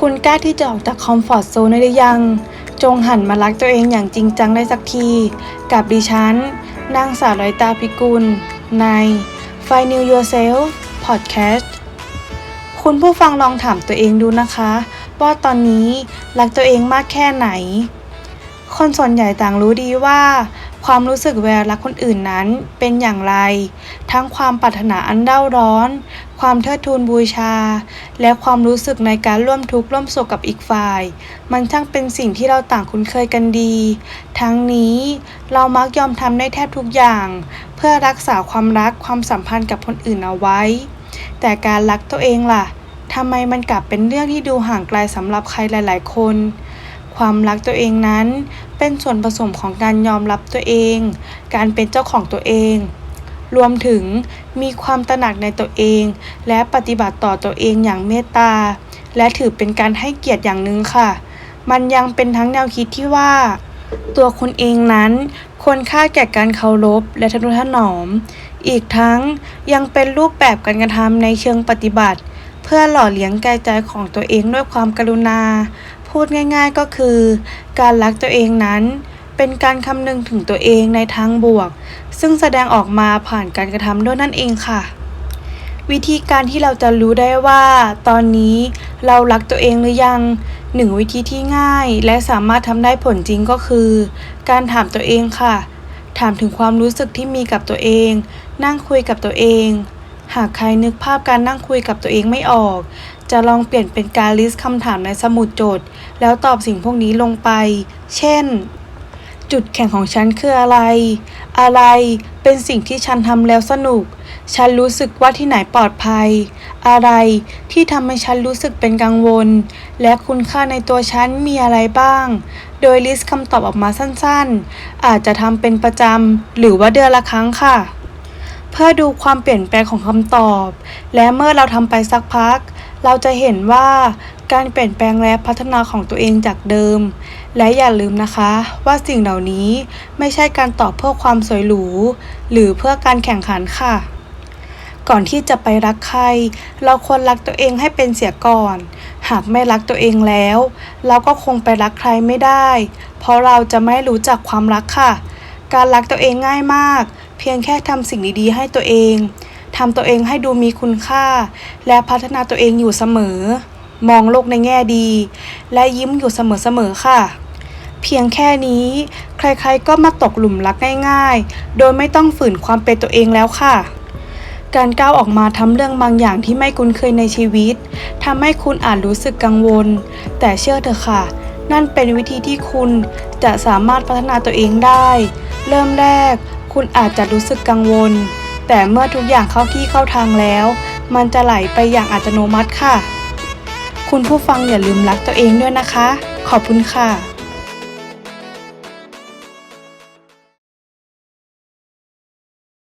คุณกล้าที่จะออกจากคอมฟอร์ตโซนได้หรือยัง จงหันมารักตัวเองอย่างจริงจังได้สักที กับดิฉันนางสาวไรตาพิกุล ใน Find New Yourself Podcast คุณผู้ฟังลองถามตัวเองดูนะคะ ว่าตอนนี้รักตัวเองมากแค่ไหน คนส่วนใหญ่ต่างรู้ดีว่า ความรู้สึกเวลารักคนอื่นนั้นเป็นอย่างไร ทั้งความปรารถนาอันเร่าร้อน ความเทิดทูนบูชา และความรู้สึกในการร่วมทุกข์ร่วมโศกกับอีกฝ่าย มันช่างเป็นสิ่งที่เราต่างคุ้นเคยกันดี ทั้งนี้เรามักยอมทำได้แทบทุกอย่าง เพื่อรักษาความรักความสัมพันธ์กับคนอื่นเอาไว้ แต่การรักตัวเองล่ะทำไมมันกลับเป็นเรื่องที่ดูห่างไกลสำหรับใครหลาย ๆ คน ความรักตัวเองนั้น เป็นส่วนผสมของการยอมรับตัวเอง การเป็นเจ้าของตัวเอง รวมถึงมีความตระหนักในตัวเอง และปฏิบัติต่อตัวเองอย่างเมตตา และถือเป็นการให้เกียรติอย่างหนึ่งค่ะ มันยังเป็นทั้งแนวคิดที่ว่า ตัวคุณเองนั้นควรค่าแก่การเคารพและทนุถนอม อีกทั้งยังเป็นรูปแบบการกระทำในเชิงปฏิบัติ เพื่อหล่อเลี้ยงกายใจของตัวเองด้วยความกรุณา พูดง่ายๆก็คือ การรักตัวเองนั้น เป็นการคำนึงถึงตัวเองในทางบวก ซึ่งแสดงออกมาผ่านการกระทำด้วยนั่นเองค่ะ วิธีการที่เราจะรู้ได้ว่า ตอนนี้เรารักตัวเองหรือยังหนึ่งวิธีที่ง่ายและสามารถทำได้ผลจริงก็คือ การถามตัวเองค่ะ ถามถึงความรู้สึกที่มีกับตัวเอง นั่งคุยกับตัวเอง หากใครนึกภาพการนั่งคุยกับตัวเองไม่ออก จะลองเปลี่ยนเป็นการลิสต์คำถามในสมุดโจทย์ แล้วตอบสิ่งพวกนี้ลงไป เช่น จุดแข็งของฉันคืออะไร อะไรเป็นสิ่งที่ฉันทำแล้วสนุก ฉันรู้สึกว่าที่ไหนปลอดภัย อะไรที่ทำให้ฉันรู้สึกเป็นกังวล และคุณค่าในตัวฉันมีอะไรบ้าง โดยลิสต์คำตอบออกมาสั้นๆ อาจจะทำเป็นประจำหรือว่าเดือนละครั้งค่ะเพื่อดูความเปลี่ยนแปลงของคำตอบ และเมื่อเราทำไปสักพัก เราจะเห็นว่าการเปลี่ยนแปลงและพัฒนาของตัวเองจากเดิม และอย่าลืมนะคะว่าสิ่งเหล่านี้ไม่ใช่การตอบเพื่อความสวยหรู หรือเพื่อการแข่งขันค่ะ ก่อนที่จะไปรักใคร เราควรรักตัวเองให้เป็นเสียก่อน หากไม่รักตัวเองแล้ว เราก็คงไปรักใครไม่ได้ เพราะเราจะไม่รู้จักความรักค่ะ การรักตัวเองง่ายมาก เพียงแค่ทำสิ่งดีๆให้ตัวเอง ทำตัวเองให้ดูมีคุณค่า และพัฒนาตัวเองอยู่เสมอ มองโลกในแง่ดี และยิ้มอยู่เสมอๆค่ะ เพียงแค่นี้ ใครๆก็มาตกหลุมรักง่าย ๆ โดยไม่ต้องฝืนความเป็นตัวเองแล้วค่ะการก้าวออกมาทำเรื่องบางอย่างที่ไม่คุ้นเคยในชีวิตทำให้คุณอาจรู้สึกกังวล แต่เชื่อเถอะค่ะ นั่นเป็นวิธีที่คุณจะสามารถพัฒนาตัวเองได้ เริ่มแรก คุณอาจจะรู้สึกกังวล แต่เมื่อทุกอย่างเข้าที่เข้าทางแล้ว มันจะไหลไปอย่างอัตโนมัติค่ะ คุณผู้ฟังอย่าลืมรักตัวเองด้วยนะคะ ขอบคุณค่ะ